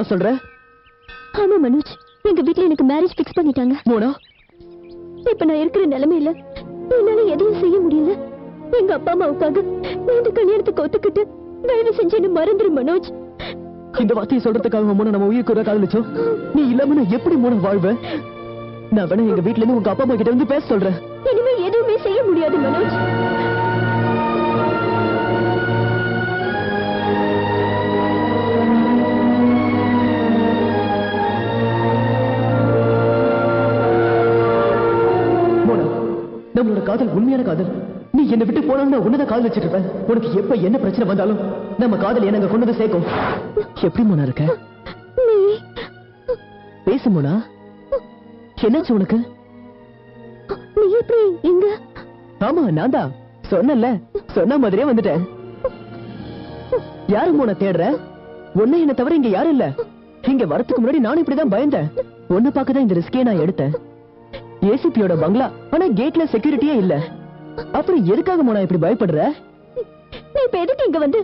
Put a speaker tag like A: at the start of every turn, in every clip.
A: மோனா சொல்ற?
B: ஆமா மனோஜ். எங்க வீட்ல எனக்கு மேரேஜ் ஃபிக்ஸ் பண்ணிட்டாங்க.
A: மோனா
B: இப்ப நான் இருக்கிற நிலைமையில என்னால எதையும் செய்ய முடியல. எங்க அப்பா அம்மாவுக்காக இந்த கல்யாணத்துக்கு ஒத்துக்கிட்டு தயவு செஞ்சு என்ன மறந்துரு மனோஜ்.
A: இந்த வார்த்தையை சொல்றதுக்காக மோன நம்ம உயிருக்கு ஒரு காதலிச்சோம். நீ இல்லாம நான் எப்படி மோன வாழ்வேன்? நான் வேணா எங்க வீட்ல இருந்து உங்க அப்பா அம்மா கிட்ட வந்து பேச சொல்றேன்.
B: இனிமே எதுவுமே செய்ய முடியாது மனோஜ்.
A: காதல் உண்மையான காதல். நீ என்னை விட்டு போனாலும் நான் உன்னதான் காதல் வச்சிட்டு இருப்பேன். உனக்கு எப்ப என்ன பிரச்சனை வந்தாலும் நம்ம காதல் என்னங்க கொண்டு வந்து சேர்க்கும். எப்படி மோனா இருக்க?
B: நீ.
A: பேசு மோனா. என்னாச்சு உனக்கு?
B: நீ எப்படி எங்க
A: ஆமா நான் தான். சொன்னல சொன்ன மாதிரியே வந்துட்டேன். யாரு மோன தேடுற? உன்னை என்ன தவிர இங்க யாரும் இல்ல. இங்க வரதுக்கு முன்னாடி நானும் இப்படிதான் பயந்தேன். உன்னை பார்க்க தான் இந்த ரிஸ்கே நான் எடுத்தேன். ஏசிபியோட பங்களா ஆனா கேட்ல செக்யூரிட்டியே இல்ல. அப்புறம் எதுக்காக மோனா இப்படி பயப்படுற?
B: நீ இப்ப எதுக்கு இங்க வந்து?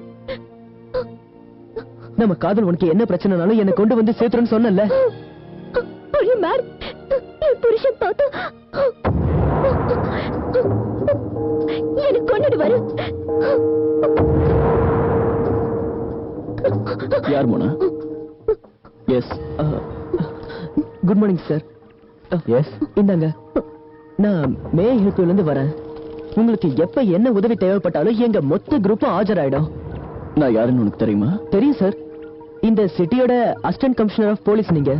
A: நம்ம காதல் உனக்கு என்ன பிரச்சனைனாலும் என்ன கொண்டு வந்து சேர்த்துறேன்னு சொன்னல
B: புருஷன் பார்த்தா எனக்கு கொண்டுடுவாரு
A: யார் Mona? Yes good morning sir yes இந்தாங்க. நான் மே இருந்து வரேன். உங்களுக்கு எப்ப என்ன உதவி தேவைப்பட்டாலும் எங்க மொத்த குரூப்பும் ஆஜராயிடும்.
C: நான் யாருன்னு உனக்கு தெரியுமா?
A: தெரியும் சார் இந்த சிட்டியோட அசிஸ்டன்ட் கமிஷனர் ஆஃப் போலீஸ் நீங்க.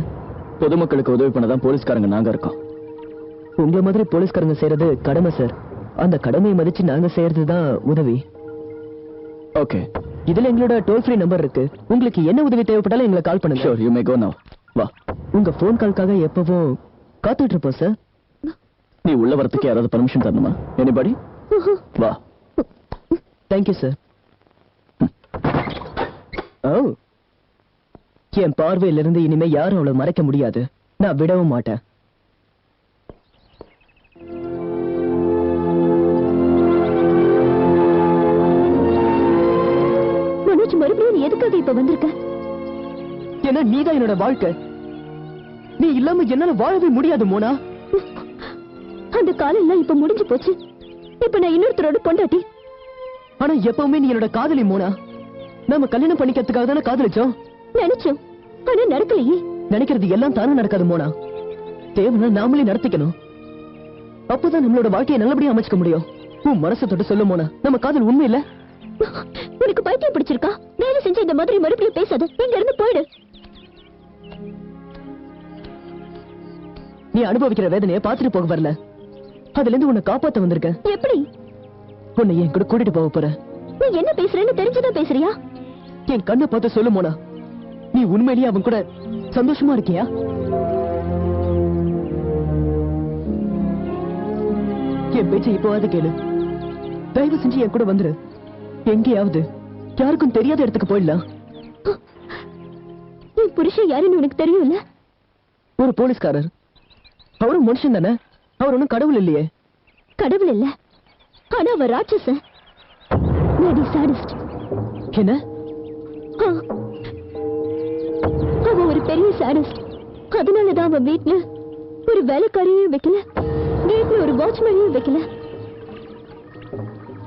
C: பொதுமக்களுக்கு உதவி பண்ணதான் போலீஸ்காரங்க நாங்க இருக்கோம்.
A: உங்களை மாதிரி போலீஸ்காரங்க செய்யறது கடமை சார் அந்த கடமையை மதிச்சு நாங்க செய்யறது தான் உதவி.
C: ஓகே
A: இதுல எங்களோட டோல் ஃப்ரீ நம்பர் இருக்கு. உங்களுக்கு என்ன உதவி தேவைப்பட்டாலும் எங்களை கால் பண்ணுங்க.
C: Sure you may go now வா.
A: உங்க ஃபோன் கால்க்காக எப்பவும் காத்துட்டு இருப்போம் சார்
C: நீ உள்ள வரதுக்கு யாராவது பர்மிஷன் தரணுமா? எனிபடி வா.
A: தேங்க்யூ சார் ஓ. என் பார்வையிலிருந்து இனிமே யாரும் அவளை மறைக்க முடியாது. நான் விடவும் மாட்டேன்.
B: மனோஜ் மறுபடியும் நீ எதுக்காக இப்ப வந்திருக்க?
A: ஏன்னா நீதான் என்னோட வாழ்க்கை. நீ இல்லாம என்னால வாழவே முடியாது மோனா.
B: அந்த காலம் எல்லாம் இப்ப முடிஞ்சு போச்சு. இப்ப நான் இன்னொருத்தரோட பொண்டாட்டி.
A: ஆனா எப்பவுமே நீ என்னோட காதலி மோனா. நாம கல்யாணம் பண்ணிக்கிறதுக்காக தானே காதலிச்சோம்?
B: நினைச்சோம். ஆனா நடக்கலையே.
A: நினைக்கிறது எல்லாம் தானே நடக்காது மோனா. தேவைன்னா நாமளே நடத்திக்கணும். அப்பதான் நம்மளோட வாழ்க்கையை நல்லபடியா அமைச்சுக்க முடியும். உன் மனசை தொட்டு சொல்லு மோனா. நம்ம காதல் உண்மை இல்ல
B: உனக்கு பைத்தியம் பிடிச்சிருக்கா? வேலை செஞ்ச இந்த மாதிரி மறுபடியும் பேசாத. இங்க இருந்து போயிடு.
A: நீ அனுபவிக்கிற வேதனையை பார்த்துட்டு போக வரல. அதுல இருந்து உன்னை காப்பாத்த வந்திருக்கேன்.
B: எப்படி?
A: உன்னை என் கூட கூட்டிட்டு போக போறேன்.
B: நீ என்ன பேசுறேன்னு தெரிஞ்சுதான் பேசுறியா?
A: என் கண்ணை பார்த்து சொல்லு மோனா. நீ உண்மையிலேயே அவன் கூட சந்தோஷமா இருக்கியா? என் பேச்சை இப்போவாது கேளு. தயவு செஞ்சு என் கூட வந்துரு. எங்கேயாவது யாருக்கும் தெரியாத இடத்துக்கு போயிடலாம்.
B: என் புருஷன் யாருன்னு உனக்கு தெரியும்ல?
A: ஒரு போலீஸ்காரர். அவரும் மனுஷன் தானே? அவர் ஒன்றும் கடவுள் இல்லையே.
B: கடவுள் இல்ல. ஆனா அவ ராட்சச சாடிஸ்ட்
A: என்ன?
B: அவ ஒரு பெரிய சாடிஸ்ட் அதனாலதான் அவன் வீட்ல ஒரு வேலைக்காரியும் வைக்கல. வீட்ல ஒரு வாட்ச்மேனையும் வைக்கல.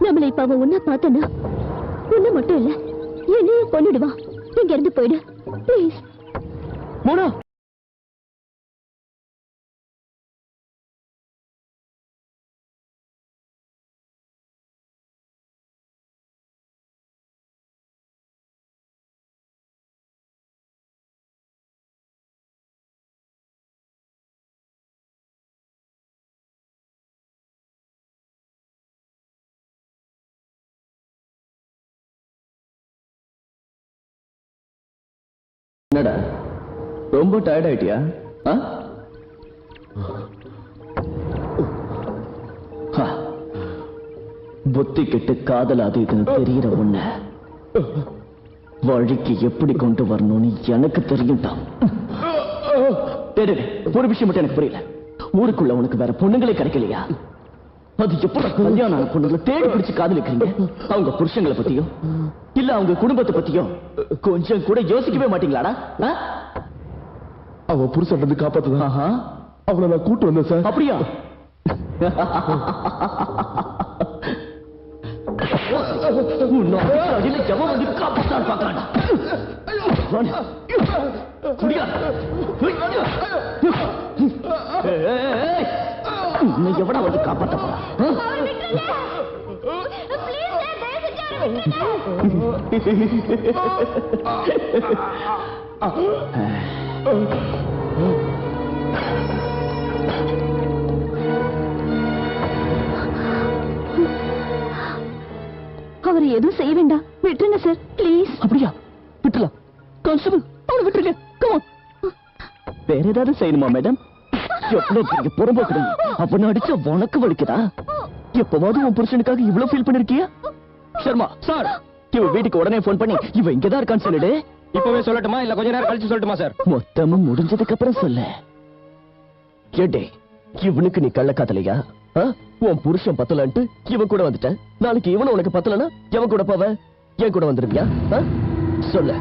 B: நம்மள இப்ப அவன் உன்ன பார்த்தனா? உன்ன மட்டும் இல்ல. என்னையும் கொண்டுடுவான் இங்க இருந்து போயிடு. ப்ளீஸ்
A: மோனா!
C: என்னடா? ரொம்ப டயர்ட் ஆயிட்டியா? புத்தி கெட்டு காதல் அது இதுன்னு தெரியற உன்ன. வழிக்கு எப்படி கொண்டு வரணும்னு எனக்கு தெரியும் தான் ஒரு விஷயம் மட்டும் எனக்கு புரியல. ஊருக்குள்ள உனக்கு வேற பொண்ணுங்களே கிடைக்கலையா? அது எப்படி கல்யாணம் ஆன பொண்ணுங்களை தேடி பிடிச்சு காதலிக்கிறீங்க? அவங்க புருஷங்களை பத்தியோ? இல்ல அவங்க குடும்பத்தை கொஞ்சம் கூட யோசிக்கவே மாட்டீங்களாடா?
D: அவ புருஷன் வந்து காப்பாத்துதான் அவளை நான் கூட்டு வந்தேன் சார்.
C: அப்படியா? காப்பாத்தான் உன்னை எவடா வந்து காப்பாத்த போறா? ஆ?
B: அவரை எதுவும் செய்ய வேண்டாம். விட்டுருங்க சார் ப்ளீஸ்
C: அப்படியா? விட்டுலாம் கான்ஸ்டபிள் அவனை விட்டுருங்க. வேற ஏதாவது செய்யணுமா மேடம் எவ்வளவு புறம்போக்குறீங்க அவனை அடிச்ச உனக்கு வலிக்குதா? எப்பவாவது உன் புருஷனுக்காக இவ்வளவு ஃபீல் பண்ணிருக்கியா? சர்மா சார் இவ வீட்டுக்கு உடனே ஃபோன் பண்ணி இவ இங்கதான் இருக்கான்னு சொல்லிடு.
A: இப்பவே சொல்லட்டுமா? இல்ல கொஞ்ச நேரம் கழிச்சு சொல்லட்டுமா சார்?
C: மொத்தமும் முடிஞ்சதுக்கு அப்புறம் சொல்லு. ஏடே இவனுக்கு நீ கள்ளக்காதலையா? உன் புருஷன் பத்தலன்ட்டு இவன் கூட வந்துட்ட நாளைக்கு இவன் உனக்கு பத்தலனா எவன் கூட போவ? என் கூட வந்துருவியா? சொல்லு.